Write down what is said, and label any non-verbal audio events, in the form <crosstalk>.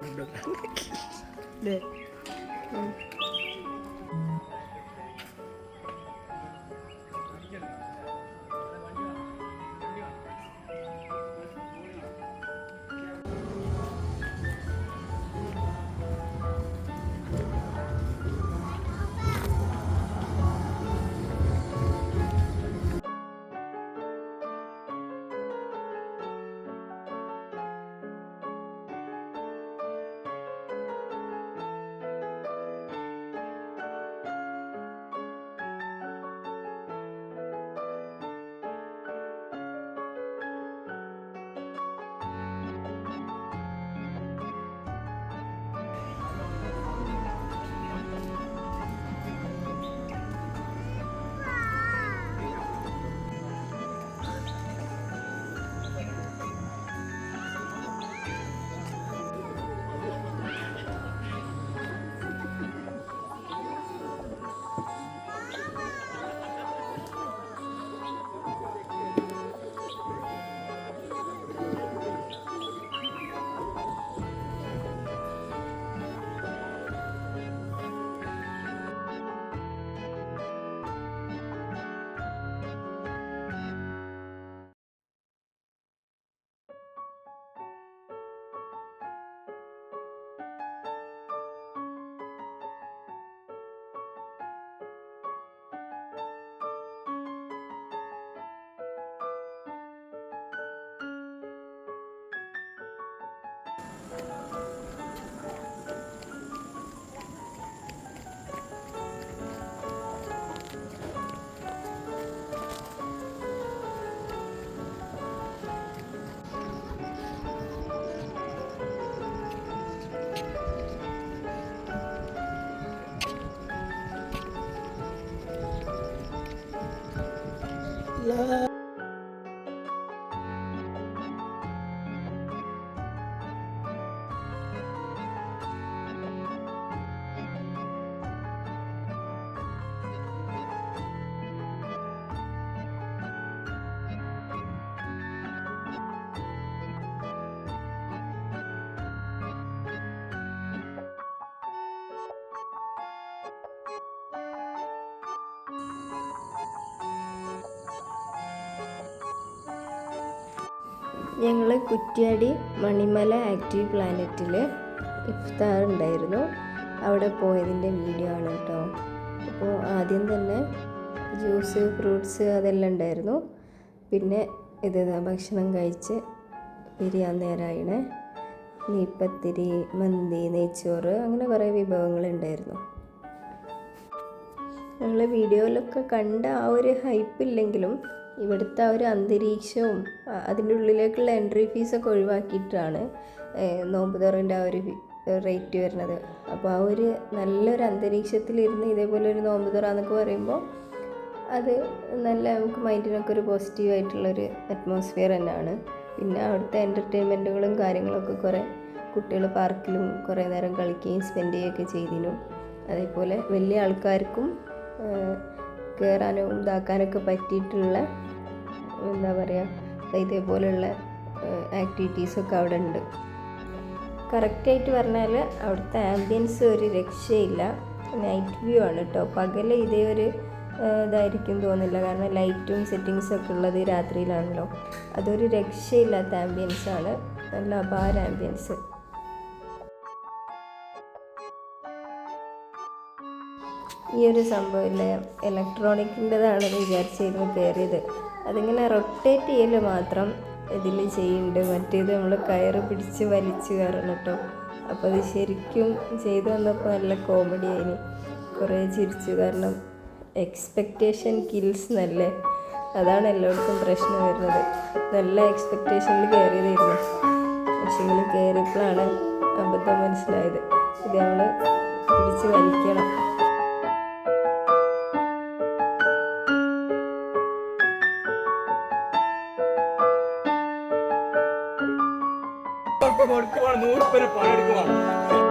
<laughs> 네. 응. love. ഞങ്ങൾ Kuttiadi Manimala active പ്ലാനറ്റിൽ ഇഫ്താർ ഉണ്ടായിരുന്നു. അവിടെ പോയതിന്റെ വീഡിയോ ആണ് കേട്ടോ. അപ്പോൾ ആദ്യം തന്നെ ജ്യൂസ് ഫ്രൂട്ട്സ് അതെല്ലാം ഉണ്ടായിരുന്നു. പിന്നെ ഇത് ഭക്ഷണം കഴിച്ച് പിരിയാൻ നേരമായിണേ നെയ്പ്പത്തിരി മന്തി നെയ്ച്ചോറ് അങ്ങനെ കുറേ വിഭവങ്ങളുണ്ടായിരുന്നു ഞങ്ങൾ വീഡിയോയിലൊക്കെ കണ്ട ആ ഒരു ഹൈപ്പ് ഇല്ലെങ്കിലും ഇവിടുത്തെ ആ ഒരു അന്തരീക്ഷവും അതിന്റെ ഉള്ളിലേക്കുള്ള എൻട്രി ഫീസൊക്കെ ഒഴിവാക്കിയിട്ടാണ് നോമ്പ് തുറന്റെ ആ ഒരു റേറ്റ് വരുന്നത്. അപ്പോൾ ആ ഒരു നല്ലൊരു അന്തരീക്ഷത്തിലിരുന്ന് ഇതേപോലെ ഒരു നോമ്പ് തുറ എന്നൊക്കെ പറയുമ്പോൾ അത് നല്ല നമുക്ക് മൈൻഡിനൊക്കെ ഒരു പോസിറ്റീവ് ആയിട്ടുള്ളൊരു അറ്റ്മോസ്ഫിയർ തന്നെയാണ്. പിന്നെ അവിടുത്തെ എന്റർടൈൻമെന്റുകളും കാര്യങ്ങളൊക്കെ കുറേ കുട്ടികൾ പാർക്കിലും കുറേ നേരം കളിക്കുകയും സ്പെൻഡ് ചെയ്യുകയൊക്കെ ചെയ്തിരുന്നു. അതേപോലെ വലിയ ആൾക്കാർക്കും കയറാനും ഇതാക്കാനൊക്കെ പറ്റിയിട്ടുള്ള എന്താ പറയുക ഇതേപോലെയുള്ള ആക്ടിവിറ്റീസൊക്കെ അവിടെ ഉണ്ട് കറക്റ്റായിട്ട് പറഞ്ഞാൽ അവിടുത്തെ ആംബിയൻസ് ഒരു രക്ഷയില്ല. നൈറ്റ് വ്യൂ ആണ് കേട്ടോ പകൽ ഇതേ ഒരു ഇതായിരിക്കും തോന്നില്ല കാരണം ലൈറ്റും സെറ്റിങ്സും ഒക്കെ ഉള്ളത് രാത്രിയിലാണല്ലോ. അതൊരു രക്ഷയില്ലാത്ത ആംബിയൻസാണ് നല്ല അപാര ആംബിയൻസ് ഈ ഒരു സംഭവമില്ലേ? ഇലക്ട്രോണിക്കിന്റെതാണെന്ന് വിചാരിച്ചിരുന്നു കയറിയത്. അതിങ്ങനെ റൊട്ടേറ്റ് ചെയ്യൽ മാത്രം ഇതിൽ ചെയ്യുന്നുണ്ട്. മറ്റേത് നമ്മൾ കയറ് പിടിച്ച് വലിച്ച് കയറണം കേട്ടോ. അപ്പോൾ അത് ശരിക്കും ചെയ്തു വന്നപ്പോൾ നല്ല കോമഡി ആയിന്. കുറേ ചിരിച്ചു. കാരണം എക്സ്പെക്റ്റേഷൻ കിൽസ് എന്നല്ലേ? അതാണ് എല്ലായിടത്തും പ്രശ്നം വരുന്നത്. നല്ല എക്സ്പെക്റ്റേഷനിൽ കയറിയതായിരുന്നു. പക്ഷേ ഇങ്ങനെ കയറിയപ്പോഴാണ് അബദ്ധം മനസ്സിലായത്. ഇത് നമ്മൾ പിടിച്ച് വലിക്കണം. കൊടുക്കുവാണ് നൂറ് പേര് പണിയെടുക്കുവാണ്